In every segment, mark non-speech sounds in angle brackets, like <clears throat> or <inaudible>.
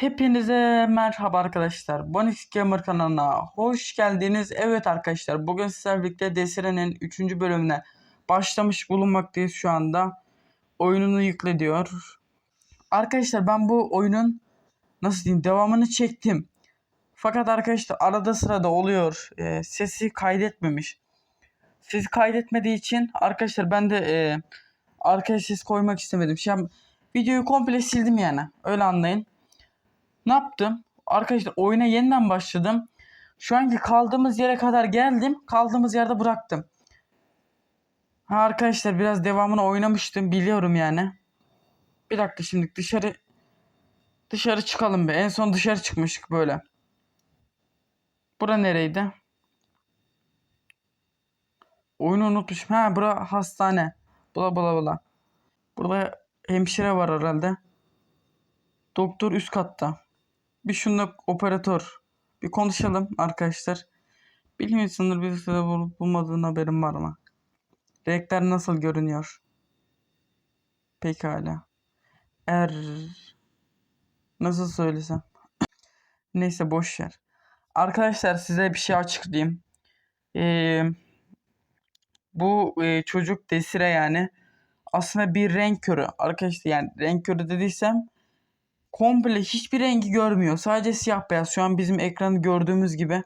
Hepinize merhaba arkadaşlar. Bonix Gamer kanalına hoş geldiniz. Evet arkadaşlar bugün sizlerle birlikte Desire'nin 3. bölümüne başlamış bulunmaktayız şu anda. Oyununu yükle diyor. Arkadaşlar ben bu oyunun nasıl diyeyim devamını çektim. Fakat arkadaşlar arada sırada oluyor. Ee, sesi kaydetmemiş. Sesi kaydetmediği için arkadaşlar ben de e, arkaya ses koymak istemedim. Şimdi videoyu komple sildim yani. Öyle anlayın. Ne yaptım? Arkadaşlar oyuna yeniden başladım. Şu anki kaldığımız yere kadar geldim. Kaldığımız yerde bıraktım. Ha arkadaşlar biraz devamını oynamıştım. Biliyorum yani. Bir dakika şimdi dışarı dışarı çıkalım be. En son dışarı çıkmıştık böyle. Bura nereydi? Oyunu unutmuşum. Ha bura hastane. Bula bula bula. Burada hemşire var herhalde. Doktor üst katta. Bir şunla operatör. Bir konuşalım arkadaşlar. Bilim insanları bir sırada bulup bulmadığın haberin var mı? Renkler nasıl görünüyor? Pekala. Er... Nasıl söylesem? <clears throat> Neyse boş ver. Arkadaşlar size bir şey açıklayayım. Ee, bu e, çocuk Desire yani aslında bir renk körü. Arkadaşlar yani renk körü dediysem komple hiçbir rengi görmüyor. Sadece siyah beyaz. Şu an bizim ekranı gördüğümüz gibi.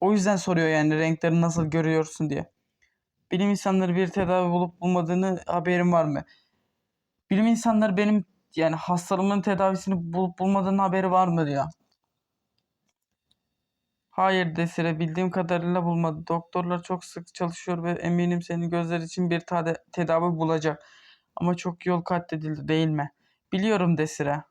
O yüzden soruyor yani renkleri nasıl görüyorsun diye. Bilim insanları bir tedavi bulup bulmadığını haberin var mı? Bilim insanları benim yani hastalığımın tedavisini bulup bulmadığının haberi var mı diyor. Hayır Desire bildiğim kadarıyla bulmadı. Doktorlar çok sık çalışıyor ve eminim senin gözler için bir tedavi bulacak. Ama çok yol kat edildi değil mi? Biliyorum Desire.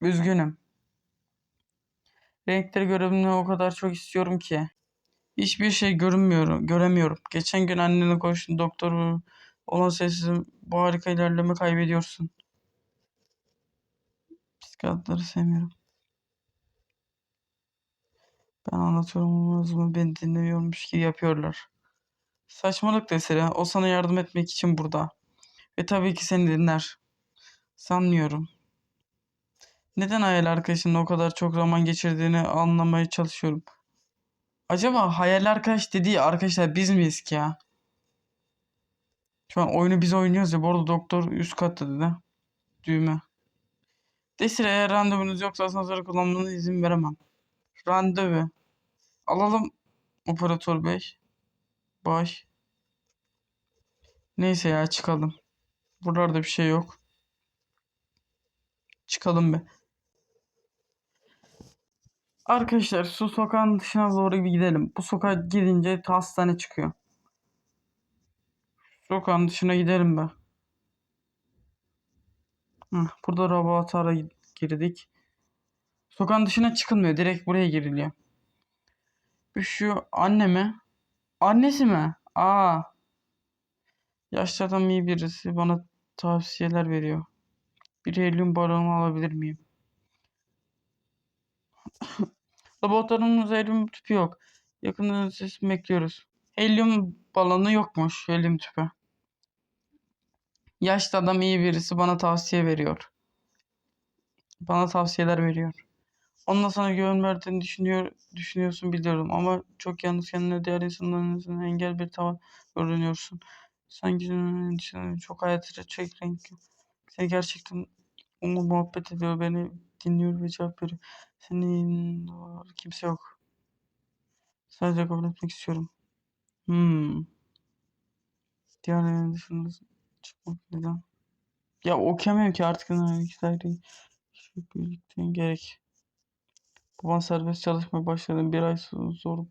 Üzgünüm. Renkleri görebilmeyi o kadar çok istiyorum ki. Hiçbir şey görünmüyorum, göremiyorum. Geçen gün annene koştun doktor olan sessiz bu harika ilerleme kaybediyorsun. Psikiyatrları sevmiyorum. Ben anlatıyorum ama zaman beni dinlemiyormuş gibi yapıyorlar. Saçmalık Desire. O sana yardım etmek için burada. Ve tabii ki seni dinler. Sanmıyorum. Neden hayal arkadaşınla o kadar çok zaman geçirdiğini anlamaya çalışıyorum. Acaba hayal arkadaş dediği arkadaşlar biz miyiz ki ya? Şu an oyunu biz oynuyoruz ya. Bu arada doktor üst katta dedi. Düğme. Desire eğer randevunuz yoksa asansörü kullanmanıza izin veremem. Randevu. Alalım operatör bey. Baş. Neyse ya çıkalım. Buralarda bir şey yok. Çıkalım be. Arkadaşlar su sokağın dışına doğru bir gidelim. Bu sokağa gidince hastane çıkıyor. Sokağın dışına gidelim be. Burada laboratuvara girdik. Sokağın dışına çıkılmıyor. Direkt buraya giriliyor. Şu anne mi? Annesi mi? Aa. Yaşlı adam iyi birisi. Bana tavsiyeler veriyor. Bir helyum balonu alabilir miyim? <coughs> Laboratuvarımızda helyum tüpü yok. Yakında sesini bekliyoruz. Helyum balonu yokmuş. Helyum tüpü. Yaşlı adam iyi birisi bana tavsiye veriyor. Bana tavsiyeler veriyor. Onunla sana güven verdiğini düşünüyor, düşünüyorsun biliyorum ama çok yalnız kendine diğer insanların engel bir tavır görünüyorsun. Sanki çok hayatı çek renk yok. Sen gerçekten onunla muhabbet ediyor, beni dinliyor ve cevap veriyor. Senin kimse yok. Sadece kabul etmek istiyorum. Hmm. Diğer evin dışında çıkmak neden? Ya okuyamıyorum ki artık. İki şey birlikte gerek. Baban serbest çalışmaya başladı. Bir ay zor.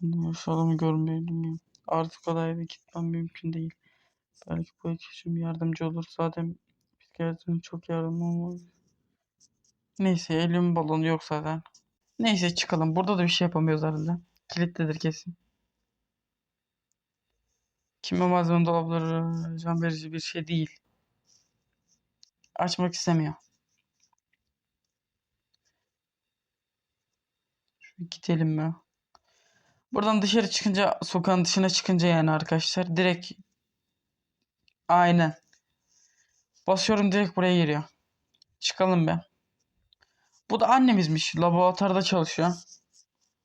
Bundan yaşadığımı görmeyi bilmiyorum. Artık o eve gitmem mümkün değil. Belki bu için yardımcı olur. Zaten psikiyatrinin çok yardımı olmaz. Neyse elim balonu yok zaten. Neyse çıkalım. Burada da bir şey yapamıyoruz herhalde. Kilitlidir kesin. Kime malzeme dolapları can verici bir şey değil. Açmak istemiyor. Şöyle gidelim mi? Buradan dışarı çıkınca sokağın dışına çıkınca yani arkadaşlar direkt aynen basıyorum direkt buraya giriyor. Çıkalım be. Bu da annemizmiş. Laboratuvarda çalışıyor.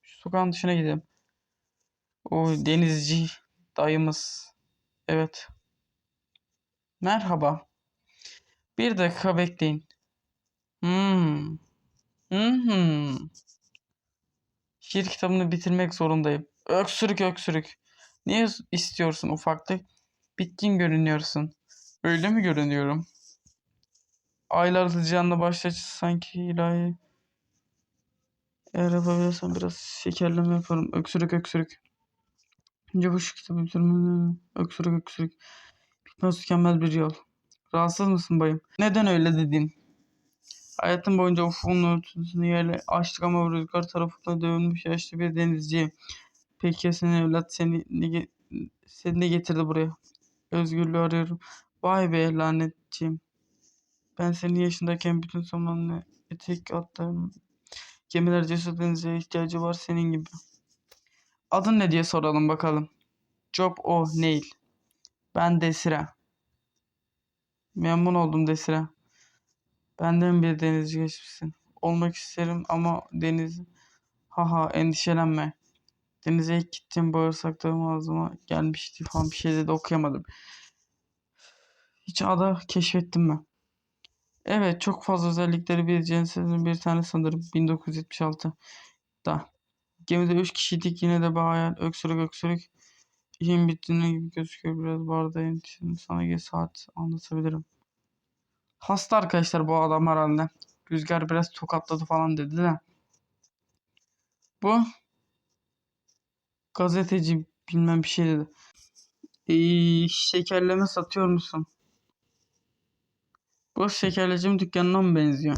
Şu sokağın dışına gidelim. O denizci dayımız. Evet. Merhaba. Bir dakika bekleyin. Hmm. Hmm. Şiir kitabını bitirmek zorundayım. Öksürük öksürük. Niye istiyorsun ufaklık? Bitkin görünüyorsun. Öyle mi görünüyorum? Aylar sıcağında başlaç sanki ilahi. Eğer yapabilirsem biraz şekerleme yaparım. Öksürük öksürük. Önce bu şu kitabı bitirmem. Öksürük öksürük. Bitmez tükenmez bir yol. Rahatsız mısın bayım? Neden öyle dedin? Hayatım boyunca ufuğun örtüsünü yerle açtık ama rüzgar tarafından dövülmüş yaşlı bir denizci. Peki ya senin evlat seni ne, seni ne getirdi buraya? Özgürlüğü arıyorum. Vay be lanetçiyim. Ben senin yaşındayken bütün zamanla etek attım. Gemiler cesur denize ihtiyacı var senin gibi. Adın ne diye soralım bakalım. Job O'Neill. Ben Desire. Memnun oldum Desire. Benden bir denizci geçmişsin. Olmak isterim ama deniz... Haha endişelenme. Denize ilk gittim bağırsaklarım ağzıma gelmişti falan bir şey dedi okuyamadım. Hiç ada keşfettim mi? Evet çok fazla özellikleri bir cinsiyetin bir tane sanırım 1976 da. Gemide 3 kişiydik yine de bayağı öksürük öksürük. İşin bittiğine gibi gözüküyor biraz bardayım. Şimdi sana geç saat anlatabilirim. Hasta arkadaşlar bu adam herhalde. Rüzgar biraz tokatladı falan dedi de. Bu gazeteci bilmem bir şey dedi. Ee, şekerleme satıyor musun? Bu şekerlecim dükkanına mı benziyor?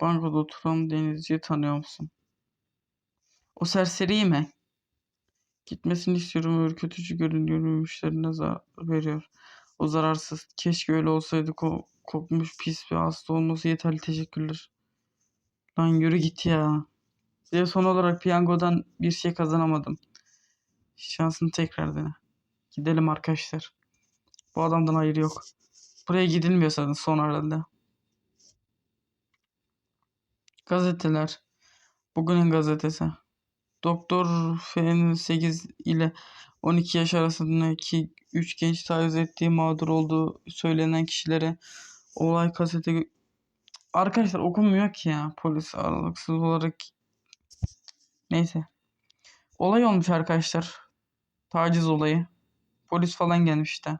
Bankada oturan denizciyi tanıyor musun? O serseri mi? Gitmesini istiyorum. Ürkütücü görünüyor. Müşterine zarar veriyor. O zararsız. Keşke öyle olsaydı. Ko- kopmuş pis bir hasta olması yeterli. Teşekkürler. Lan yürü git ya. Ve son olarak piyangodan bir şey kazanamadım. Şansını tekrar dene. Gidelim arkadaşlar. Bu adamdan hayır yok. Buraya gidilmiyor zaten son herhalde. Gazeteler. Bugünün gazetesi. Doktor F'nin 8 ile 12 yaş arasındaki 3 genç taciz ettiği mağdur olduğu söylenen kişilere olay kaseti Arkadaşlar okunmuyor ki ya polis aralıksız olarak neyse. Olay olmuş arkadaşlar. Taciz olayı. Polis falan gelmiş de.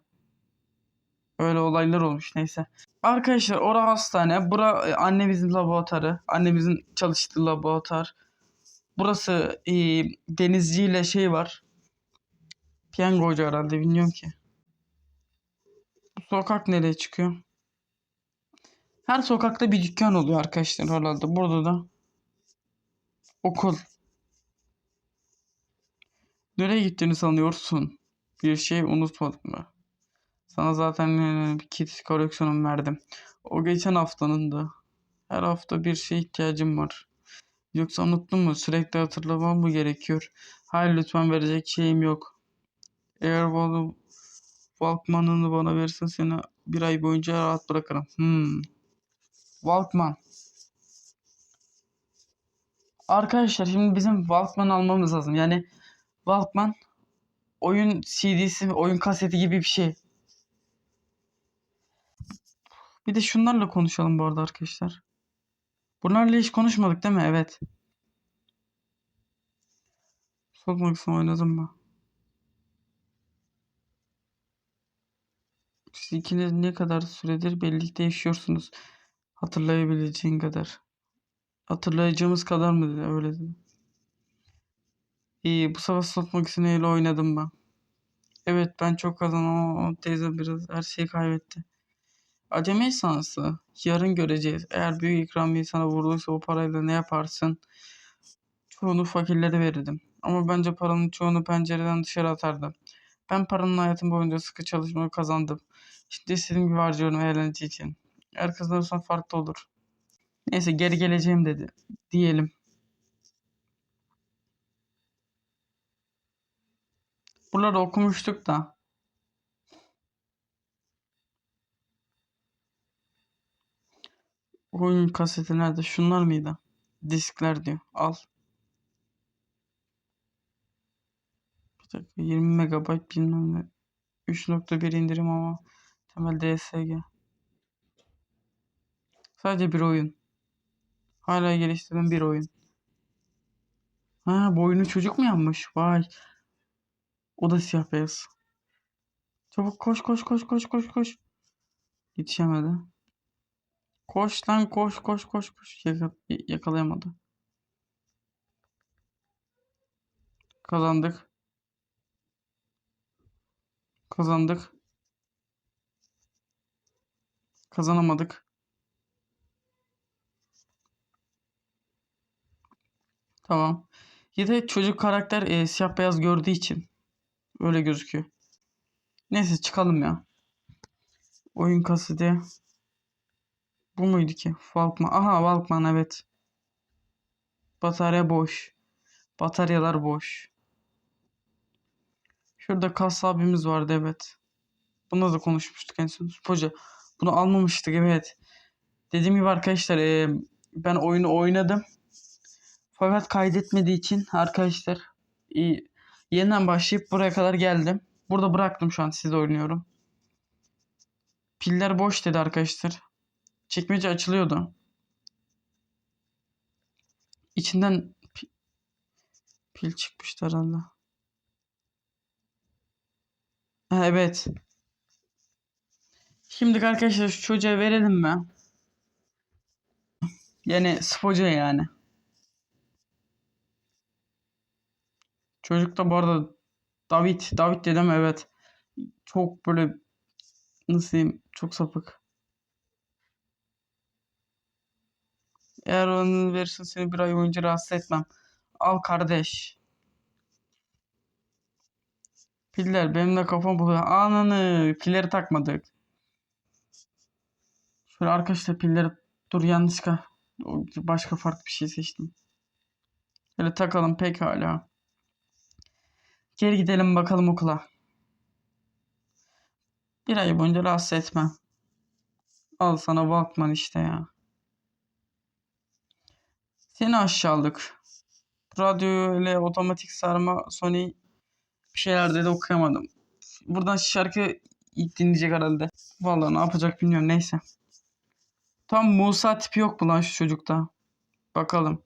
Öyle olaylar olmuş neyse. Arkadaşlar ora hastane. Bura e, annemizin laboratuvarı. Annemizin çalıştığı laboratuvar. Burası e, denizciyle şey var. Piyangocu herhalde bilmiyorum ki. Bu sokak nereye çıkıyor? Her sokakta bir dükkan oluyor arkadaşlar herhalde. Burada da okul. Nereye gittiğini sanıyorsun? Bir şey unutmadın mı? Sana zaten bir kit koleksiyonum verdim. O geçen haftanın da. Her hafta bir şey ihtiyacım var. Yoksa unuttun mu? Sürekli hatırlamam mı gerekiyor? Hayır lütfen verecek şeyim yok. Eğer Walkman'ını bana verirsen seni bir ay boyunca rahat bırakırım. Hmm. Walkman. Arkadaşlar şimdi bizim Walkman almamız lazım. Yani Walkman oyun CD'si, oyun kaseti gibi bir şey. Bir de şunlarla konuşalım bu arada arkadaşlar. Bunlarla hiç konuşmadık değil mi? Evet. Sokmak için oynadım mı? Siz ikiniz ne kadar süredir birlikte yaşıyorsunuz? Hatırlayabileceğin kadar. Hatırlayacağımız kadar mı dedi? Öyle dedi. İyi bu sefer slot makineyle oynadım ben. Evet ben çok kazandım ama teyze biraz her şeyi kaybetti. Acemi sansı. Yarın göreceğiz. Eğer büyük ikramiye sana vurduysa o parayla ne yaparsın? Çoğunu fakirlere verirdim. Ama bence paranın çoğunu pencereden dışarı atardım. Ben paranın hayatım boyunca sıkı çalışmayı kazandım. Şimdi istediğim gibi harcıyorum eğlence için. Eğer kazanırsam farklı olur. Neyse geri geleceğim dedi. Diyelim. Buraları okumuştuk da. Oyun kaseti nerede? Şunlar mıydı? Diskler diyor. Al. Bir dakika 20 megabayt bilmem ne. 3.1 indirim ama temel DSG. Sadece bir oyun. Hala geliştirilen bir oyun. Ha bu oyunu çocuk mu yapmış? Vay. O da siyah beyaz. Çabuk koş koş koş koş koş koş. Yetişemedi. Koş lan koş koş koş koş. Yaka- yakalayamadı. Kazandık. Kazandık. Kazanamadık. Tamam. Ya da çocuk karakter e, siyah beyaz gördüğü için öyle gözüküyor. Neyse çıkalım ya. Oyun kaseti. Bu muydu ki? Walkman. Aha Walkman evet. Batarya boş. Bataryalar boş. Şurada kas abimiz vardı evet. Bununla da konuşmuştuk en son. Hoca bunu almamıştık evet. Dediğim gibi arkadaşlar e, ben oyunu oynadım. Fakat kaydetmediği için arkadaşlar e, yeniden başlayıp buraya kadar geldim. Burada bıraktım şu an sizle oynuyorum. Piller boş dedi arkadaşlar. Çekmece açılıyordu. İçinden pi- pil çıkmıştı herhalde. Ha, evet. Şimdi arkadaşlar şu çocuğa verelim mi? Yani spoca yani. Çocuk da bu arada David. David dedim evet. Çok böyle nasıl diyeyim çok sapık. Eğer onu verirsen seni bir ay boyunca rahatsız etmem. Al kardeş. Piller benim de kafam buluyor. Ananı pilleri takmadık. Şöyle arkadaşlar pilleri dur yanlışlıkla başka farklı bir şey seçtim. Şöyle takalım pekala. Geri gidelim bakalım okula. Bir ay boyunca rahatsız etmem. Al sana Walkman işte ya. Seni aşağılık. Radyo ile otomatik sarma Sony bir şeyler dedi okuyamadım. Buradan şarkı dinleyecek herhalde. Vallahi ne yapacak bilmiyorum neyse. Tam Musa tipi yok mu lan şu çocukta? Bakalım.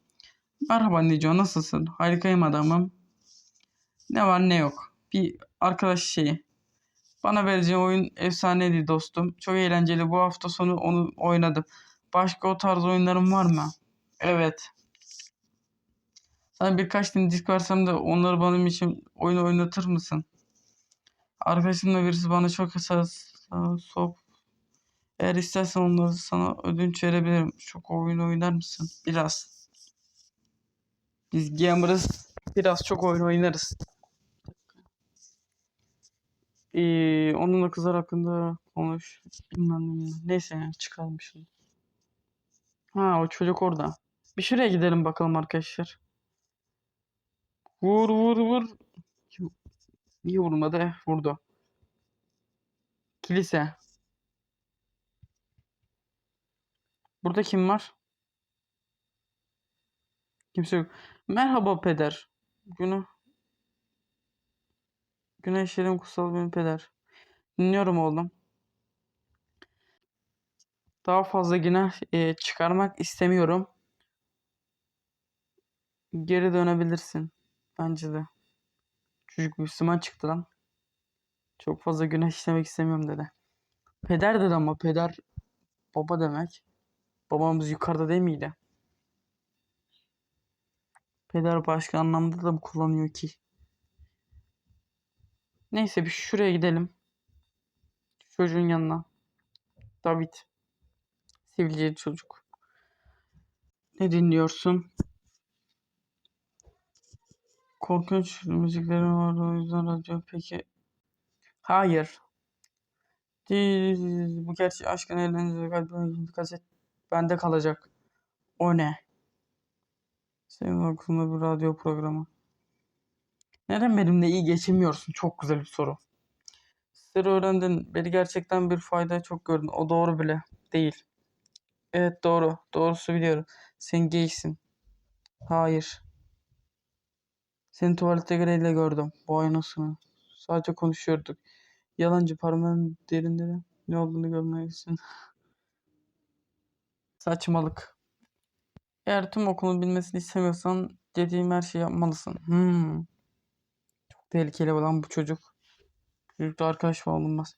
Merhaba Nico nasılsın? Harikayım adamım. Ne var ne yok. Bir arkadaş şeyi. Bana vereceğin oyun efsaneydi dostum. Çok eğlenceli. Bu hafta sonu onu oynadım. Başka o tarz oyunların var mı? Evet. Sana birkaç tane disk versem de onları benim için oyun oynatır mısın? Arkadaşımla birisi bana çok esas sop. Eğer istersen onları sana ödünç verebilirim. Çok oyun oynar mısın? Biraz. Biz gamer'ız. Biraz çok oyun oynarız. Ee, onunla kızlar hakkında konuş. Bilmem ne. Neyse çıkalım şimdi. Ha o çocuk orada. Bir şuraya gidelim bakalım arkadaşlar. Vur vur vur. Niye vurmadı? Vurdu. Kilise. Burada kim var? Kimse yok. Merhaba peder. Günü. Güneşlerin kutsal benim peder. Dinliyorum oğlum. Daha fazla günah e, çıkarmak istemiyorum. Geri dönebilirsin. Bence de. Çocuk Müslüman çıktı lan. Çok fazla günah işlemek istemiyorum dedi. Peder dedi ama peder baba demek. Babamız yukarıda değil miydi? Peder başka anlamda da mı kullanıyor ki? Neyse bir şuraya gidelim. Çocuğun yanına. David. Sivilceli çocuk. Ne dinliyorsun? Korkunç müziklerin vardı o yüzden radyo peki. Hayır. Değil. Bu gerçek aşkın eğlenceli kalbime kaset bende kalacak. O ne? Senin aklında bir radyo programı. Neden benimle iyi geçinmiyorsun? Çok güzel bir soru. Sır öğrendin. Beni gerçekten bir fayda çok gördün. O doğru bile değil. Evet doğru. Doğrusu biliyorum. Sen gaysin. Hayır. Seni tuvalette Grey'le gördüm. Vay anasını. Sadece konuşuyorduk. Yalancı parmağın derinleri ne olduğunu görmelisin. <laughs> Saçmalık. Eğer tüm okulun bilmesini istemiyorsan dediğim her şeyi yapmalısın. Hmm. Çok tehlikeli olan bu çocuk. Çocukla arkadaş mı olunmaz?